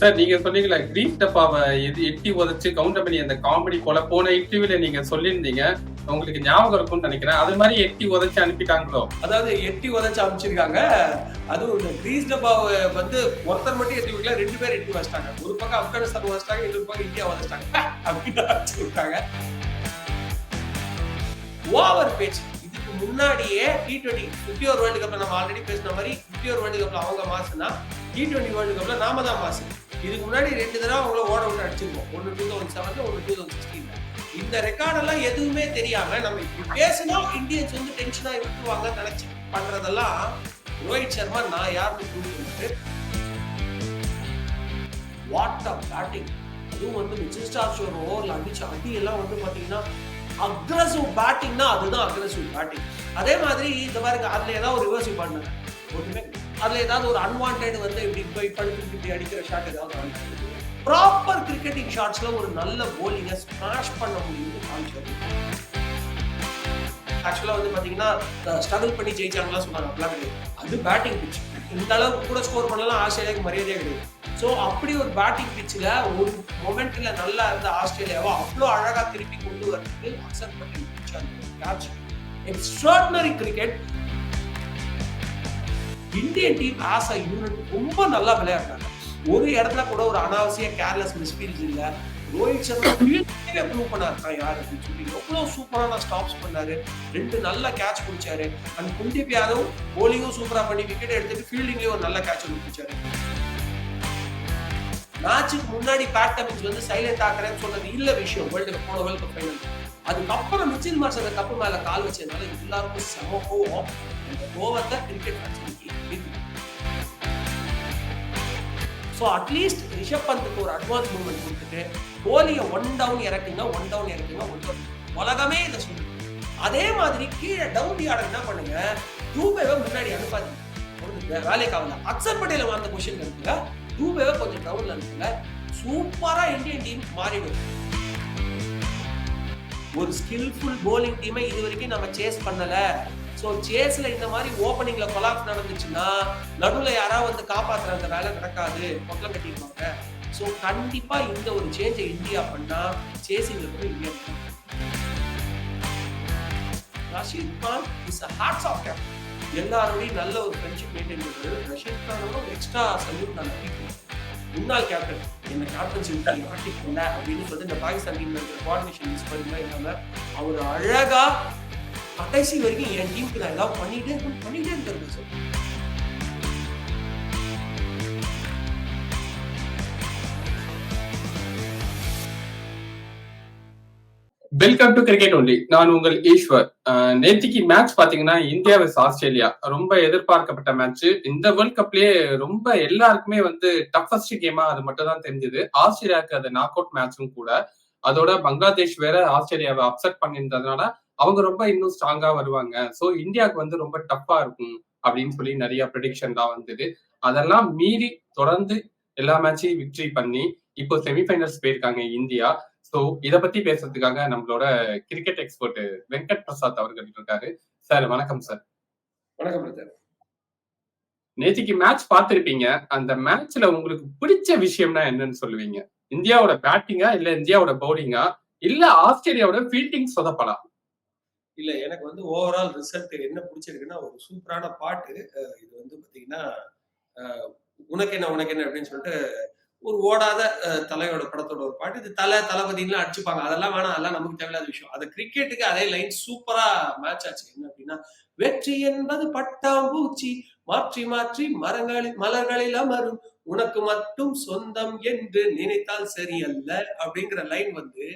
Sir நீங்க சொன்னீங்களா green டப்பாவை எது எட்டி உதச்சு கவுண்டர் பண்ணி அந்த காமெடி போல போன இன்டர்வியூல நீங்க சொல்லியிருந்தீங்க. உங்களுக்கு ஞாபகம் இருக்கும்னு நினைக்கிறேன். அது மாதிரி எட்டி உதச்சு அனுப்பிட்டாங்களோ? அதாவது எட்டி உதச்சு அனுப்பிச்சிருக்காங்க. அதுவும் கிரீஸ் டப்பாவை வந்து ஒருத்தர் மட்டும் எட்டி வைக்கல ரெண்டு பேர் எட்டி வச்சிட்டாங்க ஒரு பக்கம் ஆப்கானிஸ்தான் உதச்சிட்டாங்க இன்னொரு பக்கம் இந்தியா உதச்சிட்டாங்க. அப்படின்னு விட்டாங்க ஓவர் பேச்சு இதுக்கு முன்னாடியே T twenty fifty over world கப்ல நம்ம ஆல்ரெடி பேசின மாதிரி ஃபிஃப்டி ஓவர் வேர்ல்டு கப்ல அவங்க மாசுனா டி டுவெண்ட்டி வேர்ல்டு கப்ல நாம தான் மாசு. இதுக்கு முன்னாடி ரெண்டு தடவை அவங்கள ஓட விட்டு அடிச்சிருக்கோம் ஒன்று டூ தௌசண்ட் செவன்ல ஒன்று டூ தௌசண்ட் சிக்ஸ்டீன்ல இந்த ரெக்கார்டெல்லாம் எதுவுமே தெரியாம நம்ம இப்படி பேசினா இந்தியன்ஸ் வந்து டென்ஷனாக விட்டுருவாங்கன்னு நினைச்சு பண்றதெல்லாம் ரோஹித் சர்மா நான் யாருன்னு ப்ரூவ் வாட் ஆஃப் பேட்டிங் அதுவும் வந்து மிச்சல் ஸ்டார்ஸ் ஒரு ஓவரில் அடிச்ச அடி எல்லாம் வந்து பார்த்தீங்கன்னா அக்ரஸிவ் பேட்டிங்னா அதுதான் அக்ரஸிவ் பேட்டிங் அதே மாதிரி இந்த மாதிரி அதில் ஏதாவது ஒரு ரிவர்சிவ் பண்ணுங்க ஒன்றுமே அதுல ஏதாவது ஒரு அன்வான்ட் வந்து இப்படி போய் படுத்து இப்படி அடிக்கிற ஷாட் ஏதாவது ப்ராப்பர் கிரிக்கெட்டிங் ஷாட்ஸ்ல ஒரு நல்ல போலிங்கை ஸ்மாஷ் பண்ண முடியும்னு காமிச்சது ஆக்சுவலாக வந்து பார்த்தீங்கன்னா ஸ்ட்ரகிள் பண்ணி ஜெயிச்சாங்களா சொன்னாங்க. அப்படிலாம் கிடையாது. அது பேட்டிங் பிச் இந்த அளவுக்கு கூட ஸ்கோர் பண்ணலாம் ஆஸ்திரேலியாவுக்கு மரியாதையே கிடையாது. ஸோ அப்படி ஒரு பேட்டிங் பிச்சில் ஒரு மொமெண்ட்டில் நல்லா இருந்த ஆஸ்திரேலியாவை அவ்வளோ அழகாக திருப்பி கொண்டு வரதுக்கு அக்செப்ட் பண்ணி பிடிச்ச அந்த catch extraordinary cricket Indian team as a unit ரொம்ப நல்லா விளையாடுறாங்க. ஒரு இடத்துல கூட ஒரு அனாவசிய கேர்லெஸ் மிஸ்பீல்ஸ் இல்லை. ரோஹித் சர்மா ப்ரூவ் பண்ணாரு யார் அப்படின்னு சொல்லி எவ்வளோ சூப்பரான ஸ்டாப்ஸ் பண்ணாரு. ரெண்டு நல்ல கேட்ச் பிடிச்சாரு அண்ட் குல்தீப் யாதவ் போலிங்கும் சூப்பரா பண்ணி விக்கெட் எடுத்துட்டு ஃபீல்டிங்லயும் ஒரு நல்ல கேட்ச் பிடிச்சாரு மேட்சுக்கு முன்னாடி பேட் டமின்ஸ் வந்து சைலண்ட் ஆக்குறேன்னு சொன்னது இல்ல விஷயம் வேர்ல்டு கப் போன வேர்ல்டு கப் ஃபைனல் அதுக்கப்புறம் மிச்சில் மார்ஸ் அந்த கப்பு மேல கால் வச்சதுனால எல்லாருக்கும் செம கோவம். அந்த கோவத்தை cricket match so at least Rishabh பந்துக்கு ஒரு அட்வான்ஸ் மூவ்மெண்ட் கொடுத்துட்டு கோலியை ஒன் டவுன் இறக்குங்க ஒன் டவுன் இறக்குங்க ஒன் டவுன் உலகமே இதை சொல்லு அதே மாதிரி கீழே டவுன் ஆர்டர் என்ன பண்ணுங்க. டூபேவை முன்னாடி அனுப்பாதீங்க. வேலைக்கு ஆகல அக்சர் பட்டேல வந்த கொஸ்டின் இருக்குங்க டூபேவை கொஞ்சம் டவுன்ல இருக்குங்க சூப்பரா இந்தியன் டீம் மாறிடும். ஒரு ஸ்கில்ஃபுல் போலிங் டீமை இது வரைக்கும் நம்ம சேஸ் பண்ணலை. ஸோ சேஸ்ல இந்த மாதிரி ஓப்பனிங்ல கொலாப்ஸ் நடந்துச்சுன்னா நடுவில் யாராவது வந்து காப்பாற்றுற அந்த வேலை நடக்காது. பொட்டலம் கட்டிடுவாங்க ஸோ கண்டிப்பாக இந்த ஒரு சேஞ்சை இந்தியா பண்ணா சேசிங்ல கூட India Rashid Khan is a hearts of cap எல்லாரோடையும் நல்ல ஒரு ஃப்ரெண்ட்ஷிப் மெயின்டைன் பண்ணுறது ரஷீத் கானோட ஒரு எக்ஸ்ட்ரா சல்யூட் நான் நம்பிக்கிறேன் முன்னாள் கேப்டன் என்ன கேப்டன்சி விட்டு மாட்டிக்கல அப்படின்னு சொல்லிட்டு இந்த பாகிஸ்தான் டீம்ல இருக்கிற கோஆர்டினேஷன் மிஸ் பண்ணி இல்லாமல் அவர் அழகா கடைசி வரைக்கும் என் டீமுக்கு நான் ஏதாவது பண்ணிட்டே இருக்கேன் பண்ணிட்டே இருக்கிறது sir welcome to cricket only நான் உங்கள் ஈஸ்வர். அஹ், நேத்திக்கு மேட்ச் பாத்தீங்கன்னா இந்தியா vs ஆஸ்திரேலியா. ரொம்ப எதிர்பார்க்கப்பட்ட மேட்ச் இந்த வேர்ல்ட் கப்லயே ரொம்ப எல்லாருக்குமே வந்து டஃபஸ்ட் கேமா அது மட்டும் தான் தெரிஞ்சது. ஆஸ்திரேலியாவுக்கு அது நாக் அவுட் மேட்சும் கூட. அதோட பங்களாதேஷ் வேற ஆஸ்திரேலியாவை அப்செட் பண்ணியிருந்ததுனால அவங்க ரொம்ப இன்னும் ஸ்ட்ராங்கா வருவாங்க. சோ இந்தியாவுக்கு வந்து ரொம்ப டஃப்பா இருக்கும் அப்படின்னு சொல்லி நிறைய ப்ரெடிக்ஷன்லாம் வந்தது. அதெல்லாம் மீறி தொடர்ந்து எல்லா மேட்சையும் விக்டரி பண்ணி இப்போ செமிஃபைனல்ஸ் போயிருக்காங்க இந்தியா. சோ இத பத்தி பேசுறதுக்காக நம்மளோட கிரிக்கெட் எக்ஸ்பர்ட் வெங்கட் பிரசாத் அவர்கள் இருக்காரு. சார் வணக்கம் சார் வணக்கம் பிரதர் நேத்திக்கு மேட்ச் பார்த்திருப்பீங்க. அந்த மேட்ச்ல உங்களுக்கு பிடிச்ச விஷயம்னா என்னன்னு சொல்லுவீங்க? இந்தியாவோட பேட்டிங்கா இல்ல இந்தியாவோட பவுலிங்கா இல்ல ஆஸ்திரேலியாவோட ஃபீல்டிங் சொதப்பலா? இல்ல எனக்கு வந்து ஓவரால் ரிசல்ட் என்ன பிடிச்சிருக்குன்னா ஒரு சூப்பரான பாட்டு. இது வந்து பாத்தீங்கன்னா உனக்கு என்ன உனக்கு என்ன அப்படின்னு சொல்லிட்டு ஒரு ஓடாத தலையோட படத்தோட ஒரு பாட்டு. இது தலை தளபதிலாம் அடிச்சுப்பாங்க. அதெல்லாம் வேணாம் அதெல்லாம் நமக்கு தேவையில்லாத விஷயம். அது கிரிக்கெட்டுக்கு அதே லைன் சூப்பரா மேட்ச் ஆச்சு. என்ன அப்படின்னா வெற்றி என்பது பட்டாம்பூச்சி. மாற்றி மாற்றி மரங்களில் மலர்களில் அமரும். உனக்கு மட்டும் சொந்தம் என்று நினைத்தால் சரியல்ல அப்படிங்கிற லைன் வந்து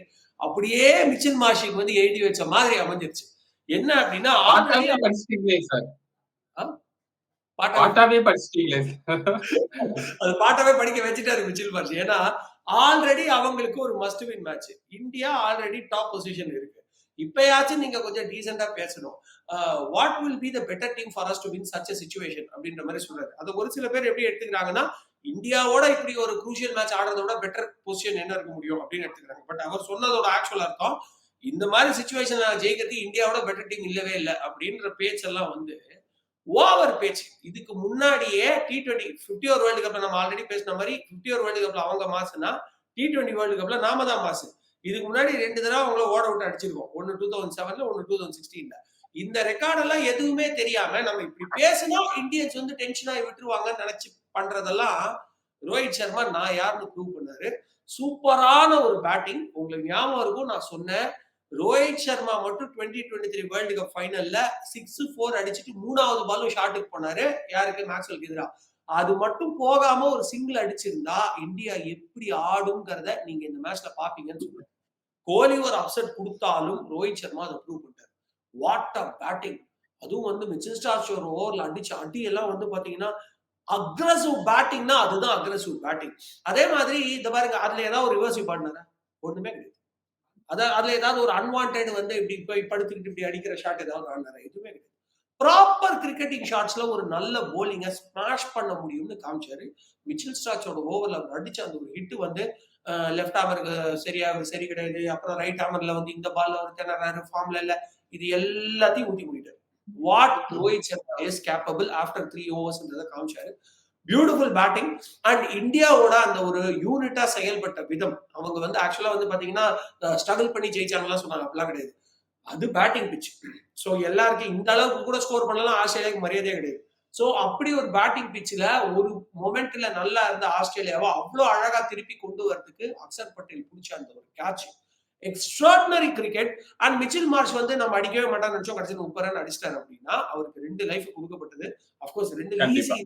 அப்படியே மிச்சில் மாஷிக்கு வந்து எழுதி வச்ச மாதிரி அமைஞ்சிருச்சு. என்ன அப்படின்னா படிச்சிட்டீங்களே சார் பாட்டா பாட்டாவே படிச்சிட்டீங்களே அது பாட்டவே படிக்க வச்சுட்டாரு மிச்சில் மார்ஷ். ஏன்னா ஆல்ரெடி அவங்களுக்கு ஒரு must win match India already top position இருக்கு. இப்பயாச்சும் நீங்க கொஞ்சம் டீசெண்டா பேசணும். What will be the better team for us to win such situation அப்படின்ற மாதிரி சொல்றாரு. அது ஒரு சில பேர் எப்படி எடுத்துக்கிறாங்கன்னா இந்தியாவோட இப்படி ஒரு குரூஷியல் மேட்ச் ஆடுறதோட பெட்டர் பொசிஷன் என்ன இருக்க முடியும் அப்படின்னு எடுத்துக்கிறாங்க. பட் அவர் சொன்னதோட ஆக்சுவல் அர்த்தம் இந்த மாதிரி சுச்சுவேஷன்ல ஜெயிக்கிறதுக்கு இந்தியாவோட பெட்டர் டீம் இல்லவே இல்லை அப்படின்ற பேச்செல்லாம் வந்து ஓவர் பேச்சு. இதுக்கு முன்னாடியே T twenty fifty over world கப்ல நம்ம ஆல்ரெடி பேசின மாதிரி பிப்டி ஓவர் வேர்ல்டு கப்ல அவங்க மாசுனா டி டுவெண்ட்டி வேர்ல்டு கப்ல நாம தான் மாசு. இதுக்கு முன்னாடி ரெண்டு தடவை அவங்கள ஓட விட்டு அடிச்சிருக்கோம் ஒன்னு டூ தௌசண்ட் செவன்ல ஒன்னு டூ தௌசண்ட் சிக்ஸ்டீன்ல இந்த ரெக்கார்டெல்லாம் எதுவுமே தெரியாம நம்ம இப்படி பேசினா இந்தியன்ஸ் வந்து டென்ஷன் ஆகி விட்டுருவாங்கன்னு நினைச்சு பண்றதெல்லாம் ரோஹித் சர்மா நான் யாருன்னு ப்ரூவ் பண்ணாரு. சூப்பரான ஒரு பேட்டிங் உங்களுக்கு ஞாபகம் இருக்கும் நான் சொன்னேன். ரோஹித் சர்மா மட்டும் twenty twenty three world cup ஃபைனல்ல six four அடிச்சுட்டு மூணாவது பாலும் ஷாட்டுக்கு போனாரு. யாருக்கு? மேக்ஸ்வெல்க்கு எதிராக அது மட்டும் போகாம ஒரு சிங்கிள் அடிச்சிருந்தா இந்தியா எப்படி ஆடுங்கிறத நீங்க இந்த மேட்ச்ல பாப்பீங்கன்னு சொல்றேன் கோலி ஒரு அப்செட் கொடுத்தாலும் ரோஹித் சர்மா அதை ப்ரூவ் பண்ணிட்டார். வாட் அ பேட்டிங் அதுவும் வந்து மிச்சல் ஸ்டார் ஒரு ஓவர்ல அடிச்ச அடி எல்லாம் வந்து பாத்தீங்கன்னா அக்ரஸிவ் பேட்டிங்னா அதுதான் அக்ரஸிவ் பேட்டிங் அதே மாதிரி இந்த பாருங்க அதுல ஏதாவது ஒரு ரிவர்சிவ் பண்ணாரா ஒண்ணுமே கிடையாது. அதான் அதுல ஏதாவது ஒரு அன்வான்ட் வந்து இப்படி போய் படுத்துக்கிட்டு இப்படி அடிக்கிற ஷாட் ஏதாவது ஆனாரா எதுவுமே கிடையாது. ப்ராப்பர் கிரிக்கெட்டிங் ஷாட்ஸ்ல ஒரு நல்ல போலிங்க ஸ்மாஷ் பண்ண முடியும்னு காமிச்சாரு. மிச்சில் ஸ்டாச்சோட ஓவர்ல அவர் அடிச்ச அந்த ஒரு ஹிட் வந்து லெஃப்ட் ஹாமருக்கு சரியா சரி கிடையாது. அப்புறம் ரைட் ஹாமர்ல வந்து இந்த பால்ல ஒரு திணறாரு ஃபார்ம்ல இல்ல. இது எல்லாத்தையும் ஊட்டி முடிட்டாரு. What Rohit Sharma is capable after three ஓவர்ஸ்ன்றதை காமிச்சாரு. பியூட்டிஃபுல் பேட்டிங் அண்ட் இந்தியாவோட அந்த ஒரு யூனிட்டா செயல்பட்ட விதம் அவங்க வந்து ஆக்சுவலா வந்து பாத்தீங்கன்னா ஸ்ட்ரகிள் பண்ணி ஜெயிச்சாங்கலாம் சொன்னாங்க. அப்படிலாம் கிடையாது. அது பேட்டிங் பிச் ஸோ எல்லாருக்கும் இந்த அளவுக்கு கூட ஸ்கோர் பண்ணலாம் ஆஸ்திரேலியாவுக்கு மரியாதையே கிடையாது. ஸோ அப்படி ஒரு பேட்டிங் பிச்சில் ஒரு மொமெண்ட்ல நல்லா இருந்த ஆஸ்திரேலியாவை அவ்வளோ அழகா திருப்பி கொண்டு வரதுக்கு அக்சர் பட்டேல் பிடிச்ச அந்த ஒரு catch extraordinary cricket and Mitchell Marsh வந்து நம்ம அடிக்கவே மாட்டோம்னு நினைச்சோம். கடைசி முப்பது ரன் அடிச்சிட்டாரு அப்படின்னா அவருக்கு ரெண்டு லைஃப் கொடுக்கப்பட்டது. அப்கோர்ஸ் ரெண்டு. ஈஸி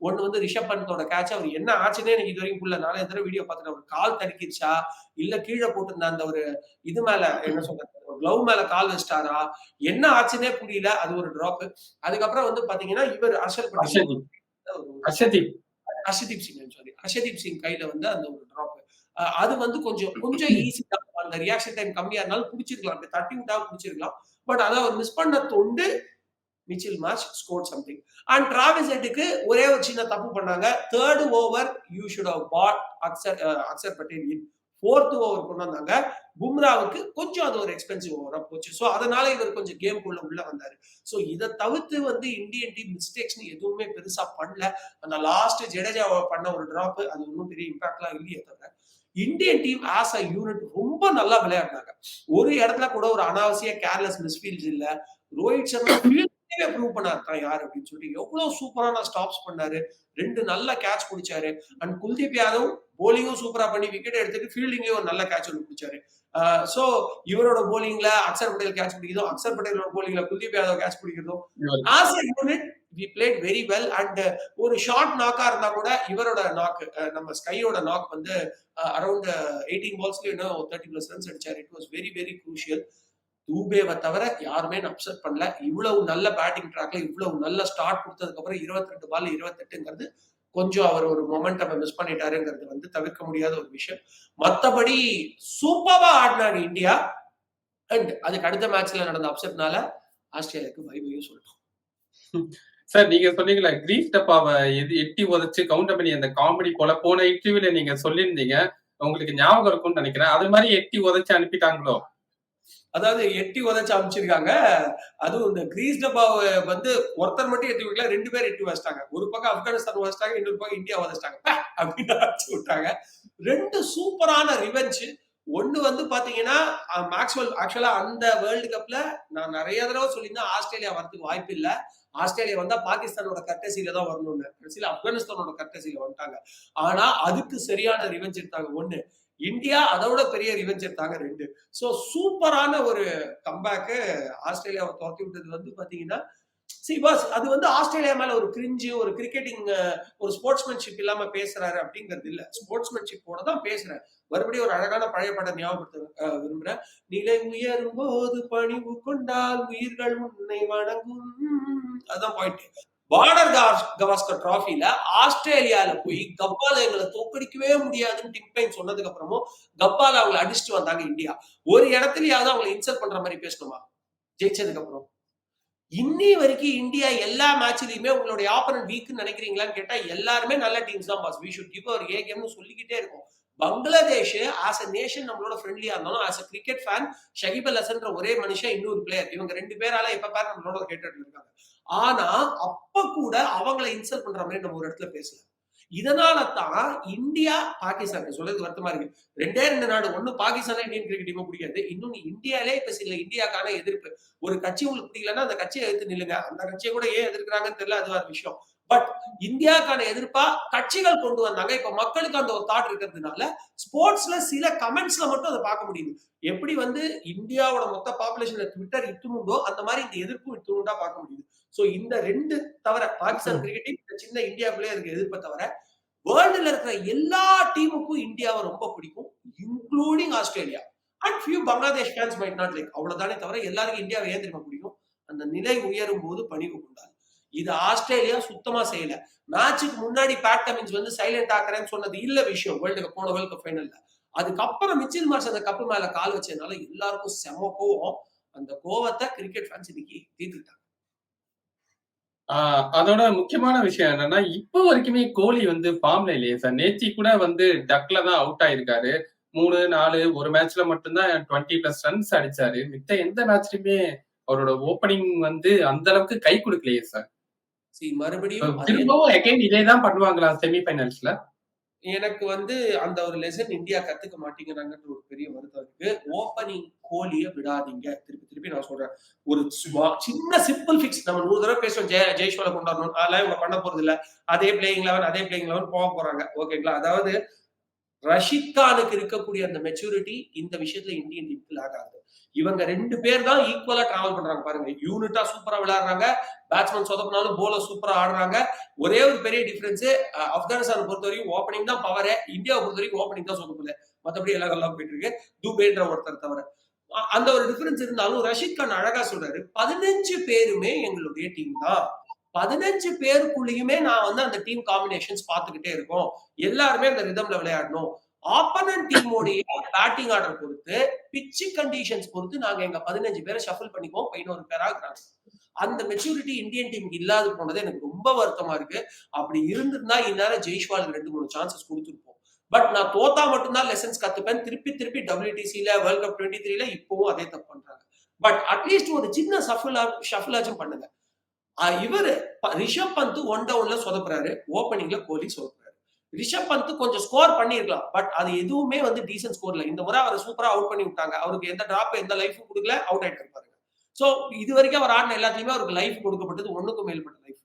ஒன்னு வந்து ரிஷப் பந்தோட கேட்ச் அவர் என்ன ஆச்சுன்னே எனக்கு இது வரைக்கும் புரியல. நானே தடவை வீடியோ பார்த்துட்டு அவர் கால் தடுக்கிருச்சா? இல்ல கீழே போட்டிருந்த அந்த ஒரு இது மேல என்ன சொல்றது? க்ளவ் மேல கால் வச்சிட்டாரா? என்ன ஆச்சுன்னே புரியல. அது ஒரு டிராப் அதுக்கப்புறம் வந்து பாத்தீங்கன்னா இவர் அர்ஷல் பட்டேல் அர்ஷதீப். அர்ஷதீப் சிங் சாரி ஹர்ஷதீப் சிங் கையில வந்து அந்த ஒரு டிராப் அது வந்து கொஞ்சம் கொஞ்சம் ஈஸி அந்த ரியாக்ஷன் டைம் கம்மியா இருந்தாலும் பிடிச்சிருக்கலாம் அப்படி தட்டி விட்டா பிடிச்சிருக்கலாம் பட் அதை அவர் மிஸ் பண்ண தொண்டு Mitchell match score something and Travis ஹெட்டுக்கு ஒரே ஒரு சின்ன தப்பு பண்ணாங்க. Third over you should have put Axar Axar Patel in fourth over கொண்டு வந்தாங்க. பும்ராவுக்கு கொஞ்சம் அது ஒரு எக்ஸ்பென்சிவ் ஓவரா போச்சு. ஸோ அதனால இவர் கொஞ்சம் கேம் குள்ள உள்ள வந்தாரு. ஸோ இதை தவிர்த்து வந்து இந்தியன் டீம் மிஸ்டேக்ஸ்னு எதுவுமே பெருசா பண்ணல. அந்த லாஸ்ட் ஜடேஜா பண்ண ஒரு டிராப் அது ஒன்றும் பெரிய இம்பாக்ட்லாம் இல்லையே தவிர. Indian team as a unit ரொம்ப நல்லா விளையாடினாங்க. ஒரு இடத்துல கூட ஒரு அனாவசிய கேர்லெஸ் மிஸ்ஃபீல்ட்ஸ் இல்ல. ரோஹித் சர்மா ப்ரூவ் பண்ணார் தான் யார் அப்படின்னு சொல்லிட்டு எவ்வளவு சூப்பரான ஸ்டாப்ஸ் பண்ணாரு. ரெண்டு நல்ல கேட்ச் பிடிச்சாரு. அண்ட் குல்தீப் யாதவ் போலிங்கும் சூப்பரா பண்ணி விக்கெட் எடுத்துட்டு ஃபீல்டிங்கே ஒரு நல்ல கேட்ச் ஒன்று பிடிச்சாரு. சோ இவரோட போலிங்ல அக்சர் பட்டேல் கேட்ச் பிடிக்கிறதும் அக்சர் பட்டேலோட போலிங்ல Kuldeep Yadav catch பிடிக்கிறதும். As unit we played very well and ஒரு ஷார்ட் நாக்கா இருந்தா கூட இவரோட நாக் நம்ம ஸ்கையோட நாக் வந்து அரௌண்ட் எயிட்டீன் பால்ஸ்ல இன்னும் தேர்ட்டி பிளஸ் ரன்ஸ் அடிச்சாரு. It was very very crucial தூபேவை தவிர யாருமே அப்செட் பண்ணல. இவ்வளவு நல்ல பேட்டிங் ட்ராக்ல இவ்வளவு நல்ல ஸ்டார்ட் கொடுத்ததுக்கு அப்புறம் இருபத்தி ரெண்டு பால் இருபத்தெட்டுங்கிறது கொஞ்சம் அவர் ஒரு மொமெண்டம் மிஸ் பண்ணிட்டாருங்கிறது வந்து தவிர்க்க முடியாத ஒரு விஷயம். மத்தபடி சூப்பராக ஆடினாங்க இந்தியா. அண்ட் அதுக்கு அடுத்த மேட்ச்ல நடந்த அப்செட்னால ஆஸ்திரேலியாவுக்கு பைபையும் சொல்லிட்டோம். சார் நீங்க சொன்னீங்களா கிரீஸ் டப்பாவை எது எட்டி உதச்சு கவுண்டர் பண்ணி அந்த காமெடி போல போன இன்டர்வியூல நீங்க சொல்லியிருந்தீங்க. உங்களுக்கு ஞாபகம் இருக்கும்னு நினைக்கிறேன். அது மாதிரி எட்டி உதச்சு அனுப்பிட்டாங்களோ? அதாவது எட்டி உதச்சு அமைச்சிருக்காங்க அதுவும் இந்த கிரீஸ் டப்பாவை வந்து ஒருத்தர் மட்டும் எட்டி வைக்கல ரெண்டு பேர் எட்டி வச்சிட்டாங்க ஒரு பக்கம் ஆப்கானிஸ்தான் வச்சிட்டாங்க இன்னொரு பக்கம் இந்தியா வதச்சிட்டாங்க அப்படின்னு அடிச்சு விட்டாங்க. ரெண்டு சூப்பரான ரிவெஞ்சு ஒண்ணு வந்து பாத்தீங்கன்னா மேக்ஸ்வெல் ஆக்சுவலா அந்த வேர்ல்டு கப்ல நான் நிறைய தடவை சொல்லியிருந்தேன் ஆஸ்திரேலியா வரதுக்கு வாய்ப்பு இல்ல. ஆஸ்திரேலியா வந்தா பாகிஸ்தானோட கட்டசியில தான் வரணும்னு. கடைசியில ஆப்கானிஸ்தானோட கட்டசியில வந்துட்டாங்க. ஆனா அதுக்கு சரியான ரிவெஞ்ச் எடுத்தாங்க. ஒண்ணு இந்தியா அதோட பெரிய ரிவெஞ்ச் எடுத்தாங்க ரெண்டு. ஸோ சூப்பரான ஒரு கம்பேக்கு ஆஸ்திரேலியாவை துரத்தி விட்டது வந்து பார்த்தீங்கன்னா சி பாஸ் அது வந்து ஆஸ்திரேலியா மேல ஒரு கிரிஞ்சு ஒரு கிரிக்கெட்டிங் ஒரு ஸ்போர்ட்ஸ்மேன்ஷிப் இல்லாம பேசுறாரு அப்படிங்கிறது இல்ல. ஸ்போர்ட்ஸ்மேன்ஷிப்போட தான் பேசுறேன் மறுபடியும் ஒரு அழகான பழைய படம் ஞாபகப்படுத்த விரும்புறேன். நிலை உயரும் போது பணிவு கொண்டால் உயிர்கள் உன்னை வணங்கும். அதுதான் பாயிண்ட் பார்டர் கவாஸ்கர் டிராஃபில ஆஸ்திரேலியால போய் கப்பால எங்களை தோக்கடிக்கவே முடியாதுன்னு டிம் பைன் சொன்னதுக்கு அப்புறமும் கப்பால அவங்களை அடிச்சுட்டு வந்தாங்க இந்தியா. ஒரு இடத்துலயாவது அவங்களை இன்சல்ட் பண்ற மாதிரி பேசணுமா? ஜெயிச்சதுக்கு அப்புறம் இன்னி வரைக்கும் இந்தியா எல்லா மேட்ச்லயுமே உங்களுடைய ஆப்பனன் வீக்னு நினைக்கிறீங்களான்னு கேட்டா எல்லாருமே நல்ல டீம்ஸ் தான் boss we should give our A கேம்னு சொல்லிக்கிட்டே இருக்கும். பங்களாதேஷ் ஆஸ் அ நேஷன் நம்மளோட ஃப்ரெண்ட்லியா இருந்தாலும் as a cricket fan Shakib Al ஹசன்ற ஒரே மனுஷன் இன்னொரு பிளேயர் இவங்க ரெண்டு பேரால எப்ப பாரு நம்மளோட கேட்டுட்டு இருக்காங்க. ஆனா அப்ப கூட அவங்கள இன்சல்ட் பண்ற மாதிரி நம்ம ஒரு இடத்துல பேசலாம் இதனால தான் இந்தியா பாகிஸ்தான் சொல்றது வருத்தமா இருக்கு. ரெண்டே ரெண்டு நாடு ஒண்ணு பாகிஸ்தான் இந்தியன் கிரிக்கெட் டீம் பிடிக்காது. இன்னொன்னு இந்தியாலே இப்ப சில இந்தியாக்கான எதிர்ப்பு. ஒரு கட்சி உங்களுக்கு பிடிக்கலன்னா அந்த கட்சியை எதிர்த்து நில்லுங்க. அந்த கட்சியை கூட ஏன் எதிர்க்கிறாங்கன்னு தெரியல அது ஒரு விஷயம். பட் இந்தியாக்கான எதிர்ப்பா கட்சிகள் கொண்டு வந்தாங்க. இப்ப மக்களுக்கு அந்த ஒரு தாட் இருக்கிறதுனால ஸ்போர்ட்ஸ்ல சில கமெண்ட்ஸ்ல மட்டும் அதை பார்க்க முடியுது. எப்படி வந்து இந்தியாவோட மொத்த பாப்புலேஷன்ல ட்விட்டர் இட்டுமுண்டோ அந்த மாதிரி இந்த எதிர்ப்பும் இட்டுமுண்டா பார்க்க முடியுது. சோ இந்த ரெண்டு தவிர பாகிஸ்தான் கிரிக்கெட் டீம் இந்த சின்ன இந்தியாக்குள்ளே இருக்க எதிர்ப்பை தவிர வேர்ல்டுல இருக்கிற எல்லா டீமுக்கும் இந்தியாவை ரொம்ப பிடிக்கும் including Australia. And few Bangladesh fans might not like அவ்வளவுதானே தவிர எல்லாருக்கும் இந்தியாவை ஏன் தெரியுமா பிடிக்கும்? அந்த நிலை உயரும் போது பணிவு கொண்டாது இது ஆஸ்திரேலியா சுத்தமா செய்யல. மேட்சுக்கு முன்னாடி பேட் கமின்ஸ் வந்து சைலண்ட் ஆக்குறேன்னு சொன்னது இல்ல விஷயம். வேர்ல்டு கப் போன வேர்ல்டு கப் ஃபைனல்ல அதுக்கப்புறம் மிச்சில் மார்ஸ் அந்த கப்பு மேல கால் வச்சதுனால எல்லாருக்கும் செம கோவம். அந்த கோவத்தை கிரிக்கெட் ஃபேன்ஸ் இன்னைக்கு தீர்த்துட்டாங்க ஆஹ் அதோட முக்கியமான விஷயம் என்னன்னா இப்போ வரைக்குமே கோலி வந்து ஃபார்ம்ல இல்லையே சார் நேத்தி கூட வந்து டக்ல தான் அவுட் ஆயிருக்காரு. மூணு நாலு ஒரு மேட்ச்ல மட்டும்தான் டுவெண்ட்டி பிளஸ் ரன்ஸ் அடிச்சாரு. மித்த எந்த மேட்ச்லயுமே அவரோட ஓப்பனிங் வந்து அந்த அளவுக்கு கை கொடுக்கலையே சார் மறுபடியும் திரும்பவும் அகைன் இதே தான் பண்ணுவாங்களா செமிஃபைனல்ஸ்ல எனக்கு வந்து அந்த ஒரு லெசன் இந்தியா கத்துக்க மாட்டேங்கிறாங்கன்ற ஒரு பெரிய வருத்தம் இருக்கு. ஓப்பனிங் கோலிய விடாதீங்க. திருப்பி திருப்பி நான் சொல்றேன். ஒரு சின்ன சிம்பிள் ஃபிக்ஸ் நம்ம நூறு தடவை பேசுவோம் ஜெய ஜெய்ஸ்வால கொண்டாடணும். அதெல்லாம் இவங்க பண்ண போறது இல்ல. அதே பிளேயிங் லெவன் அதே பிளேயிங் லெவன் போக போறாங்க. ஓகேங்களா அதாவது ரஷித் கானுக்கு இருக்கக்கூடிய அந்த மெச்சூரிட்டி இந்த விஷயத்துல இந்தியன் டீமுக்கு லேக் ஆகுது. இவங்க ரெண்டு பேர் தான் ஈக்குவலா டிராவல் பண்றாங்க பாருங்க. யூனிட்டா சூப்பரா விளையாடுறாங்க. பேட்ஸ்மேன் சொதப்பினாலும் போலர் சூப்பரா ஆடுறாங்க. ஒரே ஒரு பெரிய டிஃபரன்ஸ் ஆப்கானிஸ்தான் பொறுத்த வரைக்கும் ஓப்பனிங் தான் பவர் இந்தியாவை பொறுத்த வரைக்கும் ஓப்பனிங் தான் சொதப்பல. மத்தபடி எல்லாம் நல்லா போயிட்டு இருக்கு. துபேன்ற ஒருத்தர் தவிர. அந்த ஒரு டிஃபரன்ஸ் இருந்தாலும் ரஷித் கான் அழகா சொல்றாரு பதினஞ்சு பேருமே எங்களுடைய டீம் தான். பதினஞ்சு பேருக்குள்ளேயுமே நான் வந்து அந்த டீம் காம்பினேஷன்ஸ் பார்த்துக்கிட்டே இருக்கோம். எல்லாருமே அந்த ரிதம்ல விளையாடணும். ஆப்பனன்ட் டீமோடைய பேட்டிங் ஆர்டர் பொறுத்து பிச்சு கண்டிஷன்ஸ் பொறுத்து நாங்க எங்க பதினஞ்சு பேரை ஷஃபிள் பண்ணிக்குவோம் பதினோரு பேரா அந்த மெச்சூரிட்டி இந்தியன் டீமுக்கு இல்லாத போனது எனக்கு ரொம்ப வருத்தமா இருக்கு. அப்படி இருந்திருந்தா இந்நேரம் ஜெய்ஷ்வாலுக்கு ரெண்டு மூணு சான்சஸ் கொடுத்துருப்போம். பட் நான் தோத்தா மட்டும்தான் லெசன்ஸ் கத்துப்பேன். திருப்பி திருப்பி டபிள்யூடிசில வேர்ல்ட் கப் டுவெண்ட்டி த்ரீல இப்பவும் அதே தப்பு பண்றாங்க. பட் அட்லீஸ்ட் ஒரு சின்ன சஃபில் ஷஃபிலாச்சும் பண்ணுங்க. இவர் இவரு ரிஷப் பந்த் ஒன் டவுன்ல சொதப்புறாரு. ஓப்பனிங்ல கோலி சொதப்புறாரு. ரிஷப் பந்த் கொஞ்சம் ஸ்கோர் பண்ணிருக்கலாம் பட் அது எதுவுமே வந்து டீசன்ட் ஸ்கோர்ல இந்த முறை அவரை சூப்பரா அவுட் பண்ணி விட்டாங்க. அவருக்கு எந்த டிராப் எந்த லைஃபும் கொடுக்கல. அவுட் ஆயிட்டு இருப்பாருங்க சோ இது வரைக்கும் அவர் ஆடின எல்லாத்தையுமே அவருக்கு லைஃப் கொடுக்கப்பட்டது ஒண்ணுக்கும் மேல்பட்ட லைஃப்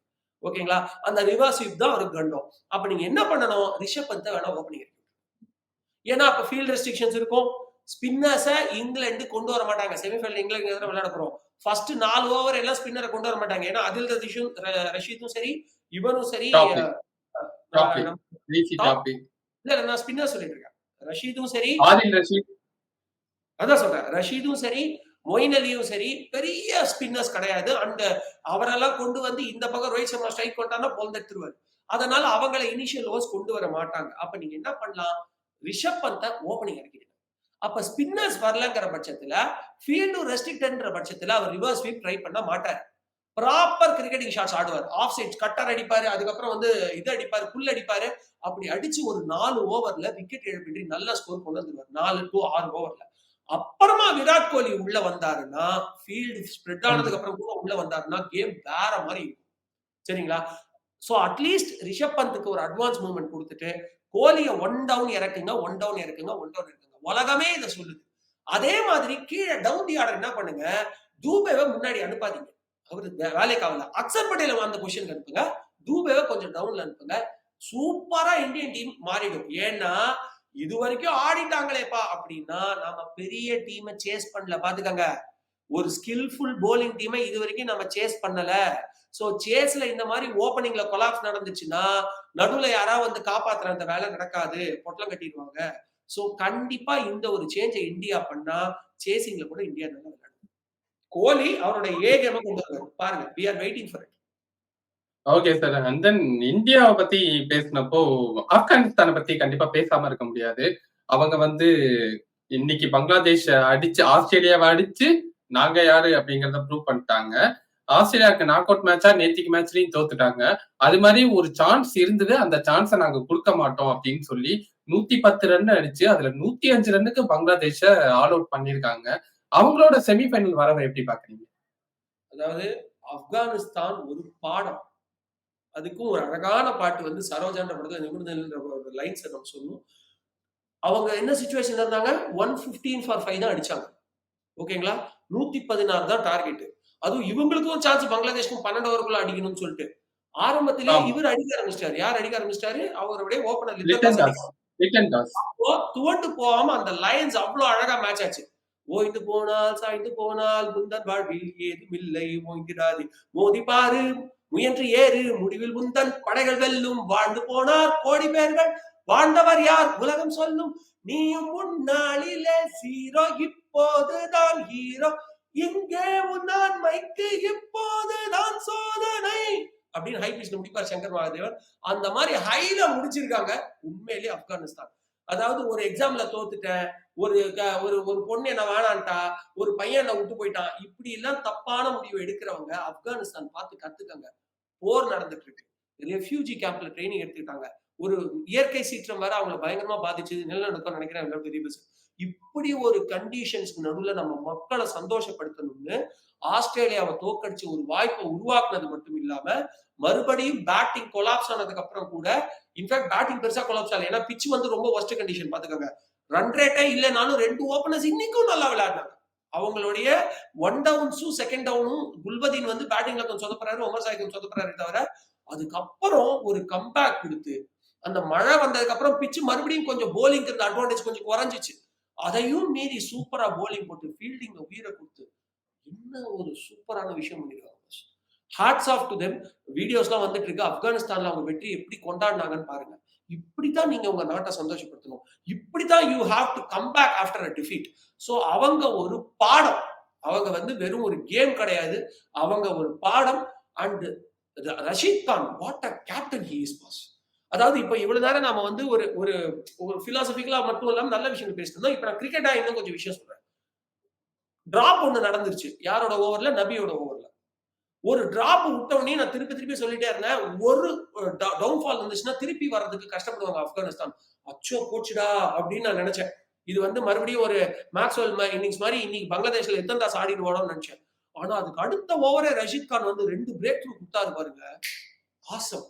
ஓகேங்களா அந்த ரிவர்ஸ் ஸ்வீப் தான் அவருக்கு கண்டம். அப்ப நீங்க என்ன பண்ணணும்? ரிஷப் பந்தை வேணா ஓப்பனிங் ஏன்னா அப்ப ஃபீல்ட் ரெஸ்ட்ரிக்ஷன்ஸ் இருக்கும். ஸ்பின்னர்ஸை இங்கிலாந்து கொண்டு வர மாட்டாங்க. செமிஃபைனல் இங்கிலாந்து விளையாட போறோம் ஃபர்ஸ்ட் நாலு ஓவர் எல்லாம் ஸ்பின்னரை கொண்டு வர மாட்டாங்க. ஏன்னா அதில் ரஷீதும் சரி இவனும் சரி இல்ல நான் ஸ்பின்னர் சொல்லிட்டு இருக்கேன் ரஷீதும் சரி அதான் சொல்றேன். ரஷீதும் சரி மொயின் அலியும் சரி பெரிய ஸ்பின்னர்ஸ் கிடையாது. அண்ட் அவரெல்லாம் கொண்டு வந்து இந்த பக்கம் ரோஹித் சர்மா ஸ்ட்ரைக் பண்ணிட்டான்னா பொழுது எடுத்துருவாரு அதனால அவங்கள இனிஷியல் ஓவர்ஸ் கொண்டு வர மாட்டாங்க. அப்ப நீங்க என்ன பண்ணலாம்? ரிஷப் பந்த ஓப்பனிங் இறக்கிடுங்க. அப்ப ஸ்பின்னர்ஸ் வரலங்கிற பட்சத்துல ஃபீல்டும் ரெஸ்ட்ரிக்டட்ன்ற பட்சத்துல அவர் ரிவர்ஸ் ஸ்வீப் ட்ரை பண்ண மாட்டார். ப்ராப்பர் கிரிக்கெட்டிங் ஷாட்ஸ் ஆடுவார். ஆஃப் சைட் கட்டர் அடிப்பாரு அதுக்கப்புறம் வந்து இது அடிப்பாரு புல் அடிப்பாரு. அப்படி அடிச்சு ஒரு நாலு ஓவர்ல விக்கெட் இழப்பின்றி நல்ல ஸ்கோர் கொண்டு வந்துருவார். நாலு டு ஆறு ஓவர்ல அப்புறமா விராட் கோலி உள்ள வந்தாருன்னா ஃபீல்டு ஸ்ப்ரெட் ஆனதுக்கு அப்புறம் கூட உள்ள வந்தாருன்னா கேம் வேற மாதிரி இருக்கும். சரிங்களா? சோ அட்லீஸ்ட் ரிஷப் பந்துக்கு ஒரு அட்வான்ஸ் மூவ்மெண்ட் கொடுத்துட்டு கோலியை ஒன் டவுன் இறக்குங்க ஒன் டவுன் இறக்குங்க ஒன் டவுன் இறக்குங்க. உலகமே இதை சொல்லுது. அதே மாதிரி கீழே டவுன் தி ஆர்டர் என்ன பண்ணுங்க? தூபேவை முன்னாடி அனுப்பாதீங்க. அவரு வேலைக்கு ஆகல. அக்சர் பட்டேல அந்த பொசிஷனுக்கு அனுப்புங்க. தூபேவை கொஞ்சம் டவுன்ல அனுப்புங்க. சூப்பரா இந்தியன் டீம் மாறிடும். ஏன்னா இது வரைக்கும் ஆடிட்டாங்களேப்பா. அப்படின்னா நாம பெரிய டீமை சேஸ் பண்ணல. பாத்துக்கங்க ஒரு ஸ்கில்ஃபுல் போலிங் டீமை இது வரைக்கும் நம்ம சேஸ் பண்ணல. சோ சேஸ்ல இந்த மாதிரி ஓப்பனிங்ல கொலாப்ஸ் நடந்துச்சுன்னா நடுவுல யாராவது வந்து காப்பாத்துற அந்த வேலை நடக்காது. பொட்டலம் கட்டிடுவாங்க. சோ கண்டிப்பா இந்த ஒரு சேஞ்சை இந்தியா பண்ணா சேசிங்ல கூட இந்தியா நல்லா கோலி அவனோட ஏ கேம கொண்டு வருவாரு. பாருங்க we are waiting for okay sir and then இந்தியாவை பத்தி பேசினப்போ ஆப்கானிஸ்தானை பத்தி கண்டிப்பா பேசாம இருக்க முடியாது. அவங்க வந்து இன்னைக்கு பங்களாதேஷ அடிச்சு ஆஸ்திரேலியாவை அடிச்சு நாங்க யாரு அப்படிங்கறத ப்ரூவ் பண்ணிட்டாங்க. ஆஸ்திரேலியாவுக்கு நாக் அவுட் மேட்சா நேத்திக்கு மேட்ச்லயும் தோத்துட்டாங்க. அது மாதிரி ஒரு சான்ஸ் இருந்தது. அந்த சான்ஸை நாங்க கொடுக்க மாட்டோம் அப்படின்னு சொல்லி நூத்தி பத்து ரன் அடிச்சு அதுல நூத்தி அஞ்சு ரன்னுக்கு பங்களாதேஷ ஆல் அவுட் பண்ணிருக்காங்க அவங்களோட செமிஃபைனல் வரவை எப்படி பாக்குறீங்க அதாவது ஆப்கானிஸ்தான் ஒரு பாடம். அதுக்கும் ஒரு அழகான பாட்டு வந்து சரோஜான்ற படத்துல நிமிர்ந்த ஒரு லைன்ஸ் நம்ம சொல்லணும். அவங்க என்ன சுச்சுவேஷன்ல இருந்தாங்க? ஒன் பிப்டீன் ஃபார் ஃபைவ் தான் அடிச்சாங்க. ஓகேங்களா? நூத்தி பதினாறு தான் டார்கெட் அதுவும் இவங்களுக்கும் சான்ஸ் பங்களாதேஷ்க்கும் பன்னெண்டு ஓவருக்குள்ள அடிக்கணும்னு சொல்லிட்டு. ஆரம்பத்திலே. இவர் அடிக்க ஆரம்பிச்சிட்டாரு. யார் அடிக்க ஆரம்பிச்சிட்டாரு? அவருடைய ஓபனர் துவண்டு போகாம அந்த லயன்ஸ் அவ்வளவு அழகா மேட்ச் ஆச்சு. ஓய்ந்து போனால் சாய்ந்து போனால் முந்தன் வாழ்வில் ஏதும் இல்லை மோதி பாரு முயன்று ஏறு முடிவில் முந்தன் படைகள் வெல்லும். வாழ்ந்து போனார் கோடி பேர்கள் வாழ்ந்தவர் யார்? உலகம் சொல்லும். நீயும் முன்னாளிலே சீரோ இப்போதுதான் ஹீரோ. இங்கே உன்னான் மைக்கு இப்போதுதான் சோதனை. அப்படின்னு ஹை பிச்ல முடிப்பார் சங்கர் மகாதேவன் அந்த மாதிரி ஹைல முடிச்சிருக்காங்க உண்மையிலேயே ஆப்கானிஸ்தான். அதாவது ஒரு எக்ஸாம்ல தோத்துட்டேன். ஒரு க- ஒரு ஒரு பொண்ணு என்ன வேணான்ட்டா ஒரு பையன் என்ன விட்டு போயிட்டான். இப்படி எல்லாம் தப்பான முடிவு எடுக்கிறவங்க ஆப்கானிஸ்தான் பார்த்து கத்துக்கங்க. போர் நடந்துட்டு இருக்கு ரெஃப்யூஜி கேம்ப்ல ட்ரைனிங் எடுத்துக்கிட்டாங்க. ஒரு இயற்கை சீற்றம் வேற அவங்களை பயங்கரமா பாதிச்சு நிலநடுக்கம் நினைக்கிறேன் பெரிய இப்படி ஒரு கண்டிஷன்ஸ்க்கு நடுவுல நம்ம மக்களை சந்தோஷப்படுத்தணும்னு ஆஸ்திரேலியாவை தோக்கடிச்சு ஒரு வாய்ப்பை உருவாக்குனது மட்டும் இல்லாம மறுபடியும் பேட்டிங் கொலாப்ஸ் ஆனதுக்கு அப்புறம் கூட இன்ஃபேக்ட் பேட்டிங் பெருசா கொலாப்ஸ் ஆகல. ஏன்னா பிச் வந்து ரொம்ப ஒஸ்ட் கண்டிஷன் பாத்துக்கோங்க ரன் ரேட்டே இல்லைனாலும் ரெண்டு ஓபனர்ஸ் இன்னைக்கும் நல்லா விளையாடினாங்க அவங்களுடைய ஒன் டவுன்ஸும் செகண்ட் டவுனும் குல்பதீன் வந்து பேட்டிங்ல கொஞ்சம் சொதப்புறாரு உமர் சாய் கொஞ்சம் சொதப்புறாரு தவிர அதுக்கப்புறம் ஒரு கம்பேக் கொடுத்து அந்த மழை வந்ததுக்கு அப்புறம் பிச்சு மறுபடியும் கொஞ்சம் போலிங்க்கு இருந்த அட்வான்டேஜ் கொஞ்சம் குறைஞ்சிச்சு. அதையும் மீறி சூப்பரா போலிங் போட்டு ஃபீல்டிங் உயிரை கொடுத்து என்ன ஒரு சூப்பரான விஷயம் பண்ணிருக்காங்க ஹார்ட்ஸ் ஆஃப் டு தெம் வீடியோஸ்லாம் வந்துட்டு இருக்கு. ஆப்கானிஸ்தான்ல அவங்க வெற்றி எப்படி கொண்டாடினாங்கன்னு பாருங்க. இப்படித்தான் நீங்க உங்க நாட்டை சந்தோஷப்படுத்தணும். இப்படித்தான் you have to come back after a defeat so அவங்க ஒரு பாடம். அவங்க வந்து வெறும் ஒரு கேம் கிடையாது. அவங்க ஒரு பாடம். And Rashid Khan what a captain he is boss அதாவது இப்ப இவ்வளவு நேரம் நாம வந்து ஒரு ஒரு ஒரு பிலாசபிக்கலா மட்டும் இல்லாம நல்ல விஷயம் பேசிட்டு இருந்தோம். இப்ப நான் கிரிக்கெட்டா இன்னும் கொஞ்சம் விஷயம் சொல்றேன். டிராப் ஒண்ணு நடந்துருச்சு. யாரோட ஓவர்ல நபியோட ஓவர்ல ஒரு டிராப் விட்டவனே நான் திருப்பி திருப்பி சொல்லிட்டே இருந்தேன். ஒரு டவுன்ஃபால் இருந்துச்சுன்னா திருப்பி வர்றதுக்கு கஷ்டப்படுவாங்க ஆப்கானிஸ்தான். அச்சோ போச்சுடா அப்படின்னு நான் நினைச்சேன். இது வந்து மறுபடியும் ஒரு மேக்ஸ்வெல் இன்னிங்ஸ் மாதிரி இன்னைக்கு பங்களாதேஷ்ல எத்தனை தாஸ் ஆடிடுவானோன்னு நினைச்சேன். ஆனா அதுக்கு அடுத்த ஓவரே ரஷீத் கான் வந்து ரெண்டு பிரேக் த்ரூ கொடுத்தாரு பாருங்க. ஆசம்.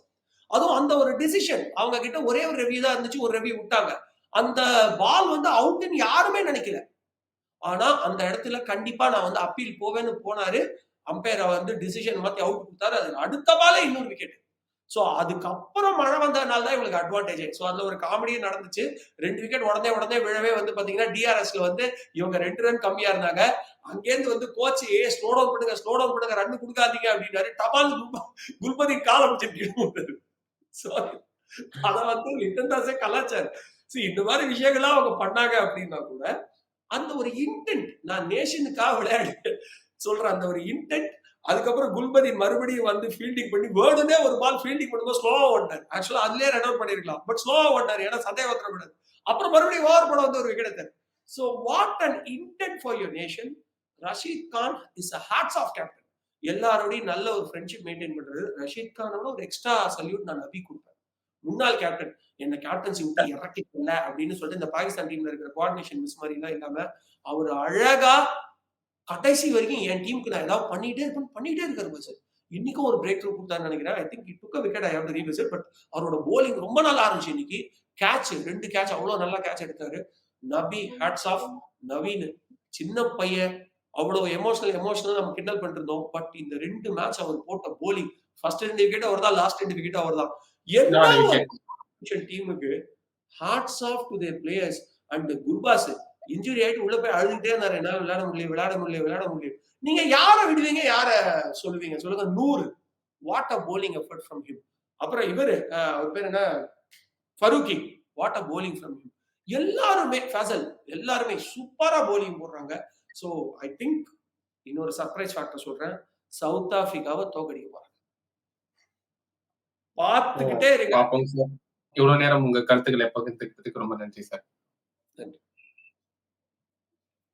அதுவும் அந்த ஒரு டிசிஷன் அவங்க கிட்ட ஒரே ஒரு ரெவியூ தான் இருந்துச்சு ஒரு ரெவியூ விட்டாங்க. அந்த பால் வந்து அவுட்னு யாருமே நினைக்கல. ஆனா அந்த இடத்துல கண்டிப்பா நான் வந்து அப்பீல் போவேன்னு போனாரு. அம்பையரை வந்து டிசிஷன் மாத்தி அவுட் கொடுத்தாரு. அது அடுத்த பாலே இன்னொரு விக்கெட் சோ அதுக்கப்புறம் மழை வந்ததுனால தான் இவங்களுக்கு அட்வான்டேஜ் ஸோ அதுல ஒரு காமெடியும் நடந்துச்சு. ரெண்டு விக்கெட் உடனே உடனே விழவே வந்து பாத்தீங்கன்னா டிஆர்எஸ்ல வந்து இவங்க ரெண்டு ரன் கம்மியா இருந்தாங்க. அங்கேருந்து வந்து கோச் ஏ ஸ்லோ டவுன் பண்ணுங்க ஸ்லோ டவுன் பண்ணுங்க ரன் கொடுக்காதீங்க அப்படின்னாரு. டபால் குல்பதி காலம் வச்சுட்டு சாரி அதை வந்து லிட்டன் தாஸே கலாச்சார். ஸோ இந்த மாதிரி விஷயங்கள்லாம் அவங்க பண்ணாங்க அப்படின்னா கூட அந்த ஒரு இன்டென்ட் நான் நேஷனுக்காக விளையாடு சொல்ற அந்த ஒரு இன்டென்ட் அதுக்கப்புறம் குல்பதி மறுபடியும் வந்து ஃபீல்டிங் பண்ணி வேர்டுனே ஒரு பால் ஃபீல்டிங் பண்ணும்போது ஸ்லோவா ஓட்டார் ஆக்சுவலா அதுலயே ரன் அவுட் பண்ணிருக்கலாம். பட் ஸ்லோவா ஓட்டார் ஏன்னா சந்தேகம் வந்துடக்கூடாது அப்புறம் மறுபடியும் ஓவர் பண்ண வந்து ஒரு wicket so so what an intent for your nation Rashid Khan is a hearts of captain எல்லாரோடையும் நல்ல ஒரு ஃப்ரெண்ட்ஷிப் மெயின்டைன் பண்றது. ரஷீத் கானோட ஒரு எக்ஸ்ட்ரா சல்யூட் நான் நபி கொடுப்பேன். முன்னாள் கேப்டன் என்ன கேப்டன்சி விட்டு இறக்கிக்கல அப்படின்னு சொல்லிட்டு இந்த பாகிஸ்தான் டீம்ல இருக்கிற கோஆர்டினேஷன் மிஸ் மாதிரி எல்லாம் இல்லாம அவர் அழகா கடைசி வரைக்கும் என் டீமுக்கு நான் ஏதாவது பண்ணிட்டே இருப்பேன் பண்ணிட்டே இருக்காரு பஸ் இன்னைக்கும் ஒரு பிரேக் த்ரூ கொடுத்தாருன்னு நினைக்கிறேன். I think took a wicket I have revisit but அவரோட போலிங் ரொம்ப நல்லா இருந்துச்சு இன்னைக்கு. கேட்ச் ரெண்டு கேட்ச் அவ்வளவு நல்லா கேட்ச் எடுத்தாரு. நபி ஹேட்ஸ் ஆஃப் நவீன் சின்ன பையன். அவ்வளவு எமோஷனல் எமோஷனல் நம்ம கிண்டல் பண்ணிருந்தோம். பட் இந்த ரெண்டு மேட்ச் அவர் போட்ட போலிங் ஃபர்ஸ்ட் ரெண்டு விக்கெட் அவர் தான் லாஸ்ட் ரெண்டு விக்கெட் அவர் தான். என்ன டீமுக்கு hearts of to their players and Gurbaz. Injury ஆயிட்டு உள்ள போய் அழுதுட்டே இருந்தாரு. என்னால விளையாட முடியல விளையாட முடியல விளையாட முடியல. நீங்க யார விடுவீங்க? யார சொல்லுவீங்க? சொல்லுங்க நூறு. What a bowling effort from him அப்புறம் இவரு அவர் பேர் என்ன? Farooqi what a bowling from him எல்லாருமே ஃபேசல் எல்லாருமே சூப்பரா போலிங் போடுறாங்க. ஸோ ஐ திங்க் இன்னொரு சர்ப்ரைஸ் ஃபேக்டர் சொல்றேன். சவுத் ஆப்பிரிக்காவை தோக்கடிக்க போறாங்க. பார்த்துக்கிட்டே சார். இவ்வளவு நேரம் உங்க கருத்துக்களை பகிர்ந்துக்கிறதுக்கு ரொம்ப நன்றி சார். நன்றி.